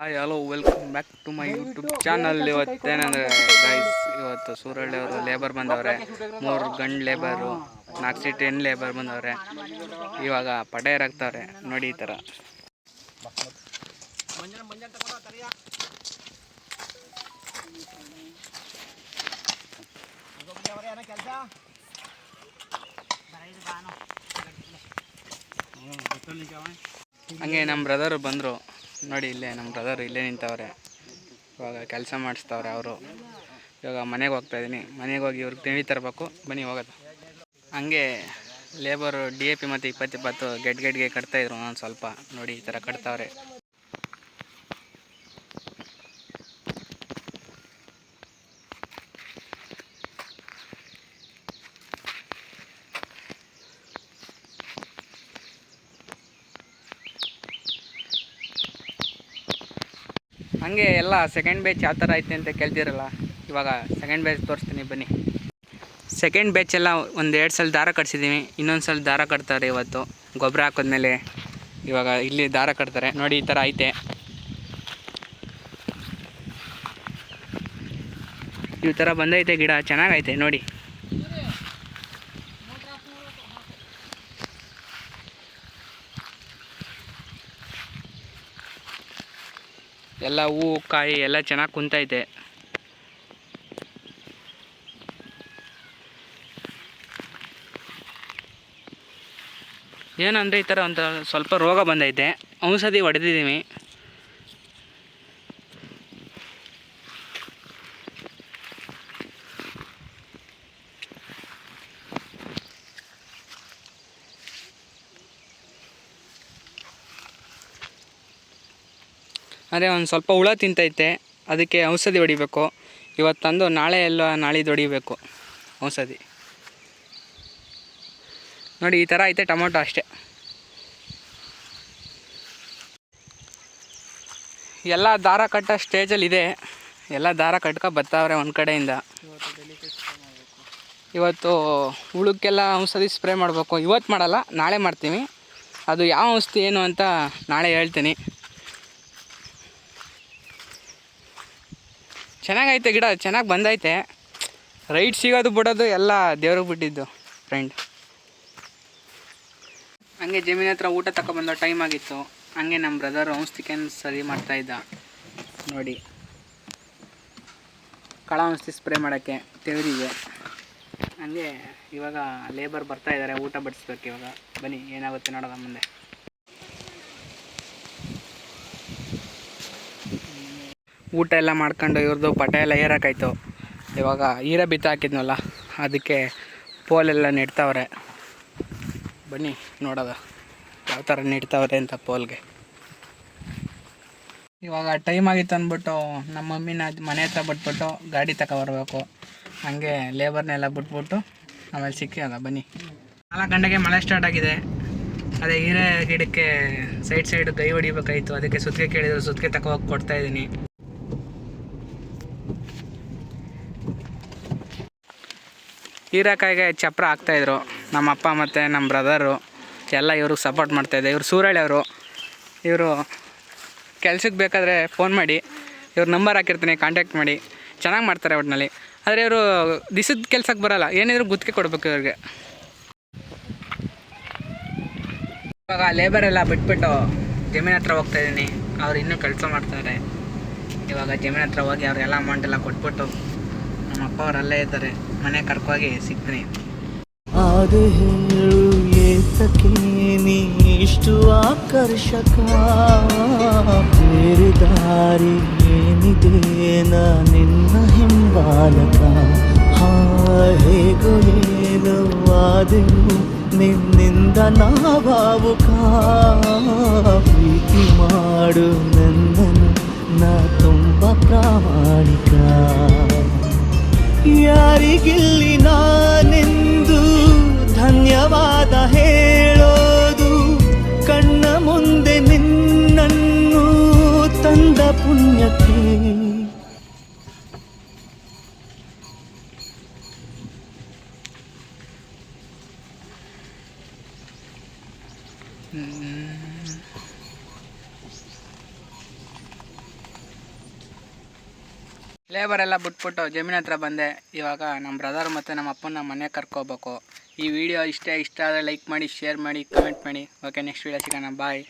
Hi hello welcome back to my YouTube channel ಇವತ್ತೇನಂದ್ರೆ guys ಇವತ್ತು ಸೂರಳ್ಳಿ ಅವರು labour ಬಂದವ್ರೆ. ಮೂರು ಗಂಡು ಲೇಬರು ನಾಲ್ಕು ಸೀಟ್ ಹೆಣ್ಣು ಲೇಬರ್ ಬಂದವ್ರೆ. ಇವಾಗ ಪಟೆ ಆಗ್ತವ್ರೆ ನೋಡಿ ಈ ಥರ ಹಂಗೆ ನಮ್ಮ ಬ್ರದರು ಬಂದರು. ನೋಡಿ ಇಲ್ಲೇ ನಮ್ಮ ಬ್ರದರ್ ಇಲ್ಲೇ ನಿಂತವ್ರೆ. ಇವಾಗ ಕೆಲಸ ಮಾಡಿಸ್ತವ್ರೆ ಅವರು. ಇವಾಗ ಮನೆಗೆ ಹೋಗ್ತಾ ಇದ್ದೀನಿ ಮನೆಗೆ ಹೋಗಿ ಇವ್ರಿಗೆ ತಿಂಡಿ ತರಬೇಕು. ಬನ್ನಿ ಹೋಗೋದು. ಹಂಗೆ ಲೇಬರು ಡಿ ಎ ಪಿ ಮತ್ತು ಇಪ್ಪತ್ತಿಪ್ಪತ್ತು ಇಪ್ಪತ್ತು ಗೆಡ್ ಗೆಡ್ಗೆ ಕಟ್ತಾಯಿದ್ರು ನಾನು ಸ್ವಲ್ಪ. ನೋಡಿ ಈ ಥರ ಕಟ್ತಾವ್ರೆ. ಹಂಗೆ ಎಲ್ಲ ಸೆಕೆಂಡ್ ಬ್ಯಾಚ್ ಯಾವ ಥರ ಐತೆ ಅಂತ ಕೇಳ್ತಿರಲ್ಲ. ಇವಾಗ ಸೆಕೆಂಡ್ ಬ್ಯಾಚ್ ತೋರಿಸ್ತೀನಿ ಬನ್ನಿ. ಸೆಕೆಂಡ್ ಬ್ಯಾಚ್ ಎಲ್ಲ ಒಂದು ಎರಡು ಸಲ ದಾರ ಕಟ್ಸಿದ್ದೀನಿ ಇನ್ನೊಂದು ಸಲ ದಾರ ಕಟ್ತಾರೆ ಇವತ್ತು. ಗೊಬ್ಬರ ಹಾಕಿದ್ಮೇಲೆ ಇವಾಗ ಇಲ್ಲಿ ದಾರ ಕಟ್ತಾರೆ. ನೋಡಿ ಈ ಥರ ಐತೆ. ಈ ಥರ ಬಂದೈತೆ ಗಿಡ, ಚೆನ್ನಾಗೈತೆ, ನೋಡಿ. ಎಲ್ಲ ಹೂವು ಕಾಯಿ ಎಲ್ಲ ಚೆನ್ನಾಗಿ ಕುಂತೈತೆ. ಏನಂದರೆ ಈ ಥರ ಒಂದು ಸ್ವಲ್ಪ ರೋಗ ಬಂದೈತೆ. ಔಷಧಿ ಹೊಡೆದಿದ್ದೀವಿ. ಅಂದರೆ ಒಂದು ಸ್ವಲ್ಪ ಹುಳ ತಿಂತೈತೆ, ಅದಕ್ಕೆ ಔಷಧಿ ಹೊಡಿಬೇಕು. ಇವತ್ತು ತಂದು ನಾಳೆ ಎಲ್ಲ ನಾಳಿದ್ದು ಹೊಡಿಬೇಕು, ಔಷಧಿ. ನೋಡಿ, ಈ ಥರ ಐತೆ ಟೊಮೊಟೊ ಅಷ್ಟೇ. ಎಲ್ಲ ದಾರ ಕಟ್ಟೋ ಸ್ಟೇಜಲ್ಲಿ ಇದೆ. ಎಲ್ಲ ದಾರ ಕಟ್ಕೊ ಬರ್ತಾವ್ರೆ ಒಂದು ಕಡೆಯಿಂದ. ಇವತ್ತು ಹುಳಕ್ಕೆಲ್ಲ ಔಷಧಿ ಸ್ಪ್ರೇ ಮಾಡಬೇಕು. ಇವತ್ತು ಮಾಡಲ್ಲ, ನಾಳೆ ಮಾಡ್ತೀನಿ. ಅದು ಯಾವ ಔಷಧಿ ಏನು ಅಂತ ನಾಳೆ ಹೇಳ್ತೀನಿ. ಚೆನ್ನಾಗೈತೆ ಗಿಡ, ಚೆನ್ನಾಗಿ ಬಂದೈತೆ. ರೈಟ್ ಸಿಗೋದು ಬಿಡೋದು ಎಲ್ಲ ದೇವ್ರಿಗೆ ಬಿಟ್ಟಿದ್ದು ಫ್ರೆಂಡ್ ಹಂಗೆ ಜಮೀನ್ ಹತ್ರ ಊಟ ತಗೊಬಂದೋ ಟೈಮ್ ಆಗಿತ್ತು. ಹಂಗೆ ನಮ್ಮ ಬ್ರದರ್ ಚಿಕನ್ ಸರಿ ಮಾಡ್ತಾ ಇದ್ದ. ನೋಡಿ. ಕಳ ಔಷಧಿ ಸ್ಪ್ರೇ ಮಾಡೋಕ್ಕೆ ತೆಗೆದಿದೆ ಹಂಗೆ ಇವಾಗ ಲೇಬರ್ ಬರ್ತಾ ಇದ್ದಾರೆ ಊಟ ಬಡಿಸ್ಬೇಕು ಇವಾಗ. ಬನ್ನಿ, ಏನಾಗುತ್ತೆ ನೋಡೋದ ಮುಂದೆ. ಊಟ ಎಲ್ಲ ಮಾಡ್ಕೊಂಡು ಇವ್ರದ್ದು ಪಟ ಎಲ್ಲ ಏರಕ್ಕಾಯ್ತು ಇವಾಗ ಈರ ಬಿತ್ತ ಹಾಕಿದ್ನಲ್ಲ, ಅದಕ್ಕೆ ಪೋಲೆಲ್ಲ ನೆಡ್ತಾವ್ರೆ. ಬನ್ನಿ, ನೋಡೋದ. ಯಾವ ಥರ ನೆಡ್ತಾವ್ರೆ ಅಂತ ಪೋಲ್ಗೆ. ಇವಾಗ ಟೈಮ್ ಆಗಿತ್ತು ಅಂದ್ಬಿಟ್ಟು ನಮ್ಮ ಮಮ್ಮಿನ ಮನೆ ಹತ್ರ ಬಿಟ್ಬಿಟ್ಟು ಗಾಡಿ ತಗೊಬರ್ಬೇಕು ಹಂಗೆ ಲೇಬರ್ನೆಲ್ಲ ಬಿಟ್ಬಿಟ್ಟು ಆಮೇಲೆ ಸಿಕ್ಕಿಲ್ಲ ಬನ್ನಿ. ನಾಲ್ಕು ಗಂಟೆಗೆ ಮಳೆ ಸ್ಟಾರ್ಟ್ ಆಗಿದೆ. ಅದೇ ಹೀರೆ ಗಿಡಕ್ಕೆ ಸೈಡ್ ಸೈಡ್ ಕೈ ಹೊಡಿಬೇಕಾಯ್ತು. ಅದಕ್ಕೆ ಸುತ್ತಿಗೆ ಕೇಳಿದ್ರು ಸುತ್ತಿಗೆ ತಗೋ ಕೊಡ್ತಾ ಇದ್ದೀನಿ. ಹೀರೆಕಾಯಿಗೆ ಚಪ್ರ ಹಾಕ್ತಾಯಿದ್ರು ನಮ್ಮ ಅಪ್ಪ ಮತ್ತು ನಮ್ಮ ಬ್ರದರು. ಎಲ್ಲ ಇವ್ರಿಗೆ ಸಪೋರ್ಟ್ ಮಾಡ್ತಾಯಿದ್ದೆ ಇವರು ಸೂರಳ್ಳಿ ಅವರು. ಇವರು ಕೆಲ್ಸಕ್ಕೆ ಬೇಕಾದರೆ ಫೋನ್ ಮಾಡಿ. ಇವ್ರ ನಂಬರ್ ಹಾಕಿರ್ತೀನಿ ಕಾಂಟ್ಯಾಕ್ಟ್ ಮಾಡಿ. ಚೆನ್ನಾಗಿ ಮಾಡ್ತಾರೆ ಒಟ್ಟಿನಲ್ಲಿ ಆದರೆ ಇವರು ದಿಸದ ಕೆಲ್ಸಕ್ಕೆ ಬರೋಲ್ಲ. ಏನಿದ್ರು ಗುತ್ತಿಗೆ ಕೊಡಬೇಕು ಇವ್ರಿಗೆ. ಇವಾಗ ಲೇಬರ್ ಎಲ್ಲ ಬಿಟ್ಬಿಟ್ಟು ಜಮೀನ್ ಹತ್ರ ಹೋಗ್ತಾ ಇದ್ದೀನಿ. ಅವ್ರು ಇನ್ನೂ ಕೆಲಸ ಮಾಡ್ತಾರೆ. ಇವಾಗ ಜಮೀನ್ ಹತ್ರ ಹೋಗಿ ಅವ್ರಿಗೆಲ್ಲ ಅಮೌಂಟ್ ಎಲ್ಲ ಕೊಟ್ಬಿಟ್ಟು ನಮ್ಮ ಅಪ್ಪ ಅವ್ರು ಅಲ್ಲೇ ಇದ್ದಾರೆ. ಮನೆ ಕರ್ಕೋಗಿ ಸಿಗ್ತೀನಿ. ಅದು ಹೇಳು, ಏತಕ್ಕೆ ನೀ ಇಷ್ಟು ಆಕರ್ಷಕ? ಬೇರೆ ದಾರಿ ಏನಿದೆ ನಾ ನಿನ್ನ ಹಿಂಬಾಲಕ? ಹೇಗೋ ಏನು ಆದೆವು ನಿನ್ನಿಂದ ನಾ ಭಾವುಕ ಪ್ರೀತಿ ಮಾಡು ನನ್ನನ್ನು, ನಾ ತುಂಬ ಪ್ರಾಮಾಣಿಕ. ಯಾರಿಗಿಲ್ಲಿ ನಾನೆಂದು ಧನ್ಯವಾದ ಹೇಳೋದು? ಕಣ್ಣ ಮುಂದೆ ನಿನ್ನನ್ನು ತಂದ ಪುಣ್ಯಕ್ಕೆ. ಲೇಬರ್ ಎಲ್ಲ ಬಿಟ್ಬಿಟ್ಟು ಜಮೀನ್ ಹತ್ರ ಬಂದೆ. ಇವಾಗ ನಮ್ಮ ಬ್ರದರ್ ಮತ್ತು ನಮ್ಮ ಅಪ್ಪನ ಮನೆ ಕರ್ಕೋಬೇಕು. ಈ ವಿಡಿಯೋ ಇಷ್ಟ ಇಷ್ಟ ಆದರೆ ಲೈಕ್ ಮಾಡಿ ಶೇರ್ ಮಾಡಿ ಕಮೆಂಟ್ ಮಾಡಿ. ಓಕೆ ನೆಕ್ಸ್ಟ್ ವಿಡಿಯೋ ಸಿಗೋಣ. ಬಾಯ್